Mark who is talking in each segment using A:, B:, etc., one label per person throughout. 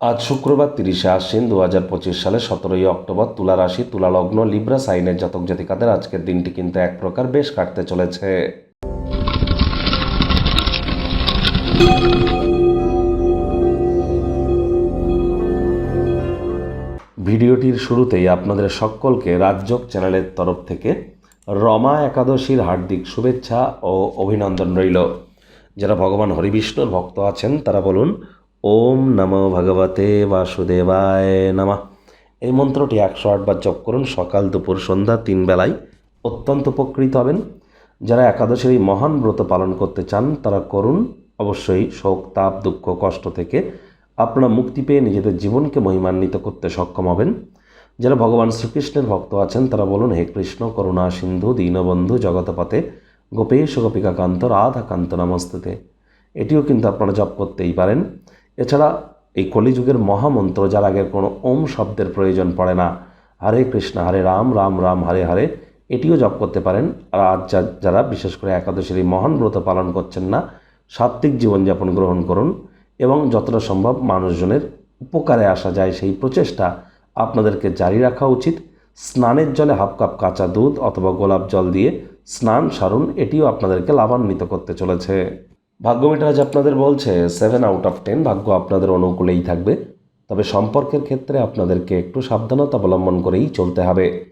A: আজ শুক্রবার তিরিশে আশ্বিন দু হাজার পঁচিশ সালে সতেরোই অক্টোবর তুলা রাশি, তুলা লগ্ন, লিব্রা, সাইনের জাতক জাতিকাদের আজকের দিনটি কিন্তু এক প্রকার বেশ কাটতে চলেছে। ভিডিওটির শুরুতেই আপনাদের সকলকে রাজযোগ চ্যানেলের তরফ থেকে রমা একাদশীর হার্দিক শুভেচ্ছা ও অভিনন্দন রইল। যারা ভগবান হরিবিষ্ণুর ভক্ত আছেন, তারা বলুন ওম নমো ভগবতে বাসুদেবায় নামা। এই মন্ত্রটি একশো আটবার জপ করুন, সকাল, দুপুর, সন্ধ্যা, তিন বেলায় অত্যন্ত উপকৃত হবেন। যারা একাদশীর এই মহান ব্রত পালন করতে চান, তারা করুন, অবশ্যই শোক, তাপ, দুঃখ, কষ্ট থেকে আপনারা মুক্তি পেয়ে নিজেদের জীবনকে মহিমান্বিত করতে সক্ষম হবেন। যারা ভগবান শ্রীকৃষ্ণের ভক্ত আছেন, তারা বলুন, হে কৃষ্ণ, করুণা, সিন্ধু, দীনবন্ধু জগতপথে গোপেশ গোপিকা কান্ত রাধা এটিও কিন্তু আপনারা জপ করতেই পারেন। এছাড়া এই কলিযুগের মহামন্ত্র, যার আগের কোনো ওম শব্দের প্রয়োজন পড়ে না। হরে কৃষ্ণ, হরে রাম রাম রাম, হরে হরে। এটিও জপ করতে পারেন। আর আজ যারা বিশেষ করে একাদশীর এই মহান ব্রত পালন করছেন না, সাত্ত্বিক জীবনযাপন গ্রহণ করুন এবং যতটা সম্ভব মানুষজনের উপকারে আসা যায় সেই প্রচেষ্টা আপনাদেরকে জারি রাখা উচিত। স্নানের জলে হাফ কাপ কাঁচা দুধ অথবা গোলাপ জল দিয়ে স্নান সারুন, এটিও আপনাদেরকে লাভান্বিত করতে চলেছে। ভাগ্যমিটার আজ আপনাদের বলছে সেভেন আউট অফ টেন ভাগ্য আপনাদের অনুকূলেই থাকবে। তবে সম্পর্কের ক্ষেত্রে আপনাদেরকে একটু সাবধানতা অবলম্বন করেই চলতে হবে।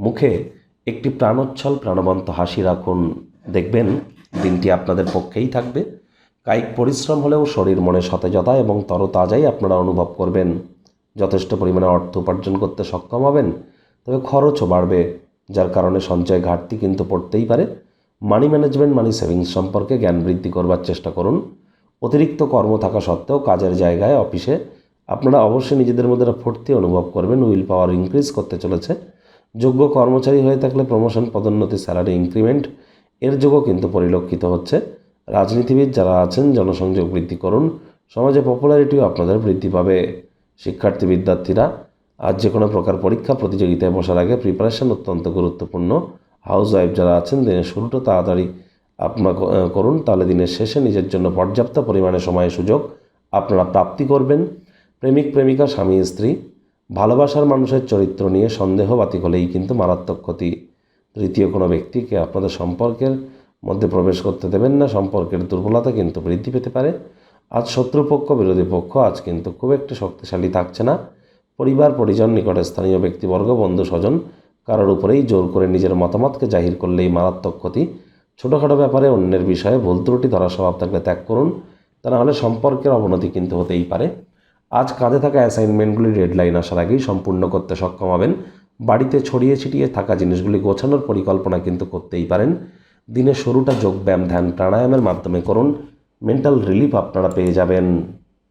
A: মুখে একটি প্রাণোচ্ছল, প্রাণবন্ত হাসি রাখুন। দেখবেন, দিনটি আপনাদের পক্ষেই থাকবে। কায়িক পরিশ্রম হলেও শরীর মনে সতেজতা এবং তরতাজাই আপনারা অনুভব করবেন। যথেষ্ট পরিমাণে অর্থ উপার্জন করতে সক্ষম হবেন, তবে খরচও বাড়বে, যার কারণে সঞ্চয় ঘাটতি কিন্তু পড়তেই পারে। মানি ম্যানেজমেন্ট, মানি সেভিংস সম্পর্কে জ্ঞান বৃদ্ধি করবার চেষ্টা করুন। অতিরিক্ত কর্ম থাকা সত্ত্বেও কাজের জায়গায়, অফিসে আপনারা অবশ্যই নিজেদের মধ্যে ফুর্তি অনুভব করবেন। উইল পাওয়ার ইনক্রিজ করতে চলেছে। যোগ্য কর্মচারী হয়ে থাকলে প্রমোশন, পদোন্নতি, স্যালারি ইনক্রিমেন্ট, এর যোগও কিন্তু পরিলক্ষিত হচ্ছে। রাজনীতিবিদ যারা আছেন, জনসংযোগ বৃদ্ধি করুন। সমাজে পপুলারিটিও আপনাদের বৃদ্ধি পাবে। শিক্ষার্থী, বিদ্যার্থীরা আজ যে কোনো প্রকার পরীক্ষা, প্রতিযোগিতায় বসার আগে প্রিপারেশন অত্যন্ত গুরুত্বপূর্ণ। হাউস ওয়াইফ যারা আছেন, দিনের শুরুটা তাড়াতাড়ি আপনার করুন, তাহলে দিনের শেষে নিজের জন্য পর্যাপ্ত পরিমাণে সময় সুযোগ আপনারা প্রাপ্তি করবেন। প্রেমিক, প্রেমিকা, স্বামী, স্ত্রী, ভালোবাসার মানুষের চরিত্র নিয়ে সন্দেহ বাতিক হলেই কিন্তু মারাত্মক ক্ষতি। তৃতীয় কোনো ব্যক্তিকে আপনাদের সম্পর্কের মধ্যে প্রবেশ করতে দেবেন না, সম্পর্কের দুর্বলতা কিন্তু বৃদ্ধি পেতে পারে। আজ শত্রুপক্ষ, বিরোধী পক্ষ, আজ কিন্তু খুব একটা শক্তিশালী থাকছে না। পরিবার, পরিজন নিকটে স্থানীয় ব্যক্তিবর্গ, বন্ধু, স্বজন কারোর উপরেই জোর করে নিজের মতামতকে জাহির করলেই মারাত্মক ক্ষতি। ছোটোখাটো ব্যাপারে অন্যের বিষয়ে ভুল ত্রুটি ধরা স্বভাব থাকলে ত্যাগ করুন। তা নাহলে সম্পর্কের অবনতি কিন্তু হতেই পারে। আজ কাঁধে থাকা অ্যাসাইনমেন্টগুলি ডেডলাইন আসার আগেই সম্পূর্ণ করতে সক্ষম হবেন। বাড়িতে ছড়িয়ে ছিটিয়ে থাকা জিনিসগুলি গোছানোর পরিকল্পনা কিন্তু করতেই পারেন। দিনের শুরুটা যোগব্যায়াম, ধ্যান, প্রাণায়ামের মাধ্যমে করুন। মেন্টাল রিলিফ আপনারা পেয়ে যাবেন।